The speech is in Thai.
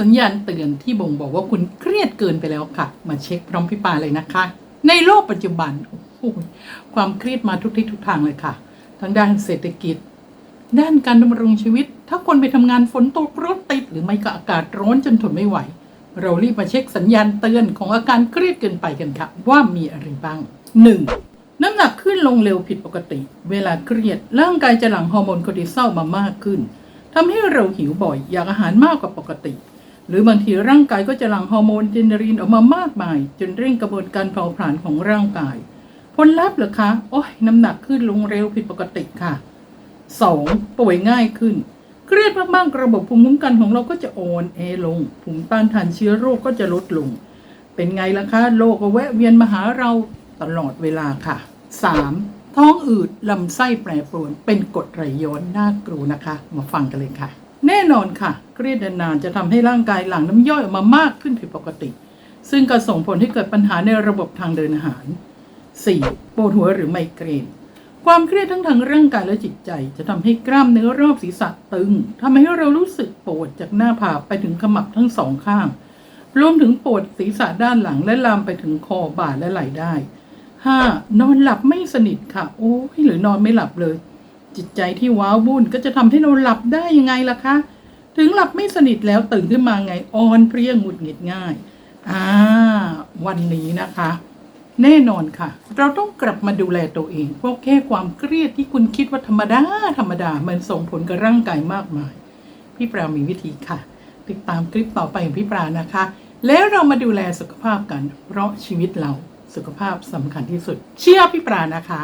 สัญญาณเตือนที่บ่งบอกว่าคุณเครียดเกินไปแล้วค่ะ มาเช็คพร้อมพี่ปาเลยนะคะ ในโลกปัจจุบันโอ้โหความเครียดมาทุกทิศทุกทางเลยค่ะ ทั้งด้านเศรษฐกิจ ด้านการดำรงชีวิต ถ้าคนไปทำงานฝนตกรถติด หรือไม่ก็อากาศร้อนจนทนไม่ไหว เรารีบมาเช็คสัญญาณเตือนของอาการเครียดเกินไปกันค่ะ ว่ามีอะไรบ้าง 1. น้ำหนักขึ้นลงเร็วผิดปกติ เวลาเครียด ร่างกายจะหลั่งฮอร์โมนคอร์ติซอลมามากขึ้นทำให้เราหิวบ่อย อยากอาหารมากกว่าปกติ หรือบางทีร่างกายก็จะหลั่งฮอร์โมนเจนเนอรีนออกมามากมาย จนเร่งกระบวนการเผาผลาญของร่างกาย ผลลัพธ์เหรอคะ โอ้ยน้ำหนักขึ้นลงเร็วผิดปกติค่ะ 2. ป่วยง่ายขึ้น เครียดมากๆระบบภูมิคุ้มกันของเราก็จะอ่อนแอลง ภูมิต้านทานเชื้อโรคก็จะลดลง เป็นไงล่ะคะโรคก็แวะเวียนมาหาเราตลอดเวลาค่ะ 3. ท้องอืดลำไส้แปรปรวนเป็นกรดไหลย้อนน่ากลัวนะคะ มาฟังกันเลยค่ะ น่นอนค่ะ เครียดนานๆจะทำให้ร่างกายหลั่งน้ำย่อยออกมามากขึ้นผิดปกติ ซึ่งก็ส่งผลให้เกิดปัญหาในระบบทางเดินอาหาร 4. ปวดหัวหรือไมเกรน ความเครียดทั้งทางร่างกายและจิตใจ จะทำให้กล้ามเนื้อรอบศีรษะตึงทำให้เรารู้สึกปวดจากหน้าผากไปถึงขมับทั้งสองข้าง รวมถึงปวดศีรษะด้านหลังและลามไปถึงคอบ่าและไหล่ได้ 5. นอนหลับไม่สนิทค่ะ โอ้ยหรือนอนไม่หลับเลย จิตใจที่ว้าวุ่นก็จะทำให้เราหลับได้ยังไงล่ะคะ ถึงหลับไม่สนิทแล้วตื่นขึ้นมาไงอ่อนเพลียงหงุดหงิดง่ายอ่าวันนี้นะคะ แน่นอนค่ะ เราต้องกลับมาดูแลตัวเอง เพราะแค่ความเครียดที่คุณคิดว่าธรรมดา ธรรมดา มันส่งผลกับร่างกายมากมาย พี่ปรามีวิธีค่ะ ติดตามคลิปต่อไปของพี่ปรานะคะ แล้วเรามาดูแลสุขภาพกัน เพราะชีวิตเราสุขภาพสำคัญที่สุด เชื่อพี่ปรานะคะ